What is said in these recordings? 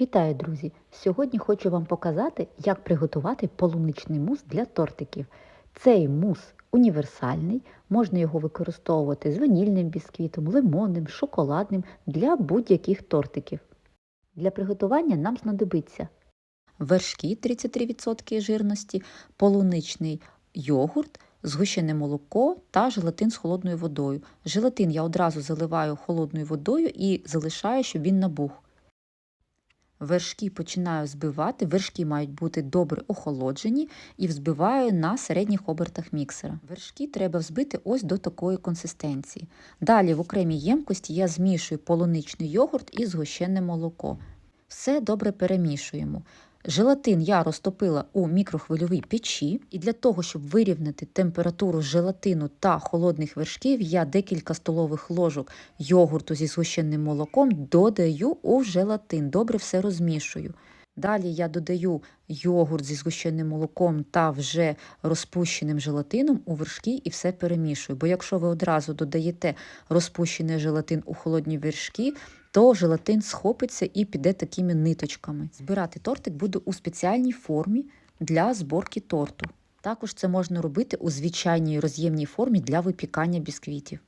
Вітаю, друзі! Сьогодні хочу вам показати, як приготувати полуничний мус для тортиків. Цей мус універсальний, можна його використовувати з ванільним бісквітом, лимонним, шоколадним для будь-яких тортиків. Для приготування нам знадобиться вершки 33% жирності, полуничний йогурт, згущене молоко та желатин з холодною водою. Желатин я одразу заливаю холодною водою і залишаю, щоб він набух. Вершки починаю збивати, вершки мають бути добре охолоджені і взбиваю на середніх обертах міксера. Вершки треба взбити ось до такої консистенції. Далі в окремій ємкості я змішую полуничний йогурт і згущене молоко. Все добре перемішуємо. Желатин я розтопила у мікрохвильовій печі, і для того, щоб вирівняти температуру желатину та холодних вершків, я декілька столових ложок йогурту зі згущеним молоком додаю у желатин. Добре все розмішую. Далі я додаю йогурт зі згущеним молоком та вже розпущеним желатином у вершки і все перемішую. Бо якщо ви одразу додаєте розпущений желатин у холодні вершки, то желатин схопиться і піде такими ниточками. Збирати тортик буду у спеціальній формі для зборки торту. Також це можна робити у звичайній роз'ємній формі для випікання бісквітів.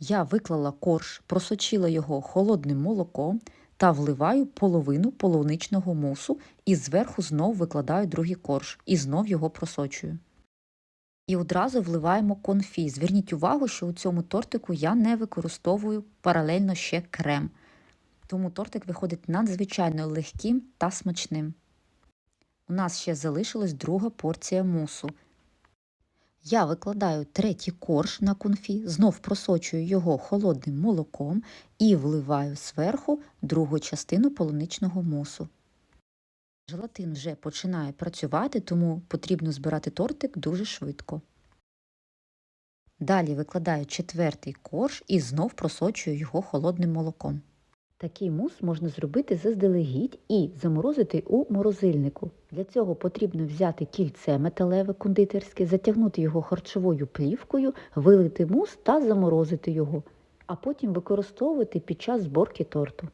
Я виклала корж, просочила його холодним молоком та вливаю половину полуничного мусу і зверху знов викладаю другий корж і знов його просочую. І одразу вливаємо конфі. Зверніть увагу, що у цьому тортику я не використовую паралельно ще крем тому тортик виходить надзвичайно легким та смачним. У нас ще залишилась друга порція мусу. Я викладаю третій корж на конфі, знов просочую його холодним молоком і вливаю зверху другу частину полуничного мусу. Желатин вже починає працювати, тому потрібно збирати тортик дуже швидко. Далі викладаю четвертий корж і знов просочую його холодним молоком. Такий мус можна зробити заздалегідь і заморозити у морозильнику. Для цього потрібно взяти кільце металеве кондитерське, затягнути його харчовою плівкою, вилити мус та заморозити його, а потім використовувати під час зборки торту.